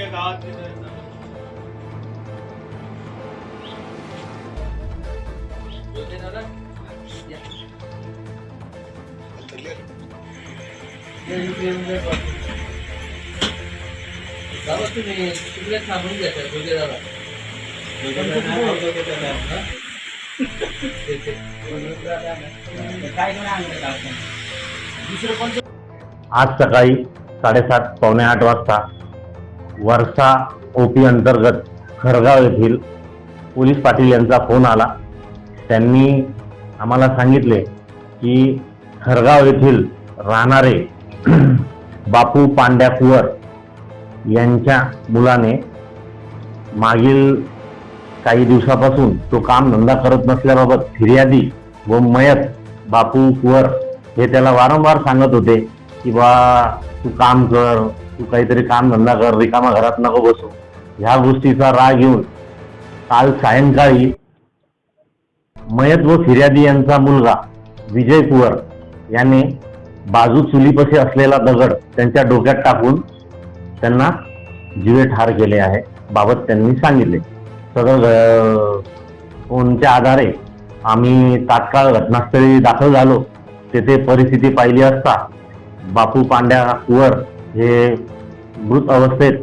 ya gavat Hatırlıyorum. Benim yerimde bak. आज सकाळी साडेसात पावणे आठ वाजता वर्षा ओपी अंतर्गत खरगाव येथील पोलीस पाटील यांचा फोन आला. त्यांनी आम्हाला सांगितले की खरगाव येथील राहणारे बापू पांड्या कुवर यांच्या मुलाने मागील काही दिवसापासून तो काम धंदा करत नसल्याबाबत फिर्यादी व मयत बापू कुवर हे त्याला वारंवार सांगत होते की बा तू काम कर तू काहीतरी काम धंदा कर रिकामा घरात नको बसू. ह्या गोष्टीचा राग येऊन काल सायंकाळी मयत व फिर्यादी यांचा मुलगा विजय कुवर याने बाजू चुलीपाशी असलेला दगड त्यांच्या डोक्यात टाकून त्यांना जीवे ठार केले आहे बाबत त्यांनी सांगितले. सदर फोनच्या आधारे आम्ही तात्काळ घटनास्थळी दाखल झालो. तेथे परिस्थिती पाहिली असता बापू पांड्या कुवर हे मृत अवस्थेत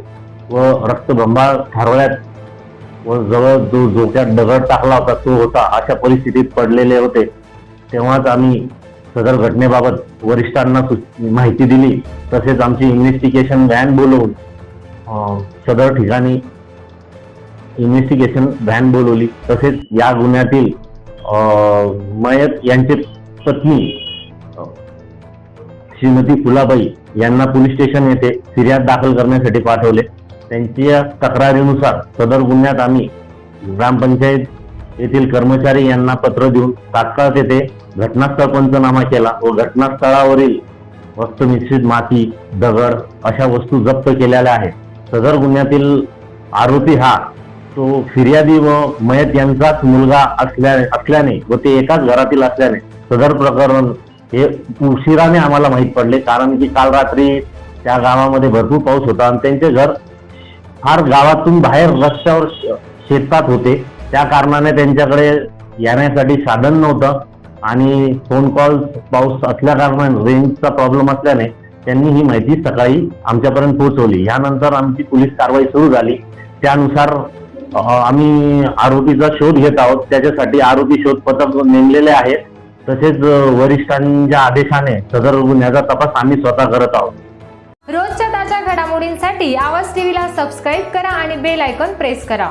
व रक्तभंबाळ ठरवल्यात व जवळ जो झोक्यात दगड टाकला होता तो होता अशा परिस्थितीत पडलेले होते. तेव्हाच आम्ही सदर घटनेबाबत वरिष्ठांना माहिती दिली. तसेच आमची इन्व्हेस्टिगेशन व्हॅन बोलवून सदर ठिकाणी इन्व्हेस्टिगेशन व्हॅन बोलवली. तसेच या गुन्ह्यातील अं, मयत यांचे पत्नी श्रीमती फुलाबाई यांना पोलीस स्टेशन येथे फिर्याद दाखल करण्यासाठी पाठवले. त्यांच्या तक्रारीनुसार सदर गुन्ह्यात आम्ही ग्रामपंचायत येथील कर्मचारी यांना पत्र देऊन तात्काळ तेथे घटनास्थळ पंचनामा केला व घटनास्थळावरील वस्तुनिश्चित माती दगड अशा वस्तू जप्त केलेल्या आहेत. सदर गुन्ह्यातील आरोपी हा तो फिर्यादी व मयत यांचाच मुलगा असल्या असल्याने व ते एकाच घरातील असल्याने सदर प्रकरण हे उशिराने आम्हाला माहीत पडले कारण की काल रात्री त्या गावामध्ये भरपूर पाऊस होता आणि त्यांचे घर फार गावातून बाहेर रस्त्यावर शेतात होते. त्या कारणाने त्यांच्याकडे येण्यासाठी साधन नव्हतं आणि फोन कॉल पाऊस असल्या कारणाने रेंजचा प्रॉब्लेम असल्याने त्यांनी ही माहिती सकाळी आमच्यापर्यंत पोहोचवली. यानंतर आमची पोलीस कारवाई सुरू झाली. त्यानुसार आम्ही आरोपीचा शोध घेत आहोत. त्याच्यासाठी आरोपी शोध पथक नेमलेले आहेत. तसेच वरिष्ठांच्या आदेशाने सदर गुन्ह्याचा तपास आम्ही स्वतः करत आहोत. रोजच्या ताज्या घडामोडींसाठी आवाज टीव्हीला सबस्क्राईब करा आणि बेल आयकॉन प्रेस करा.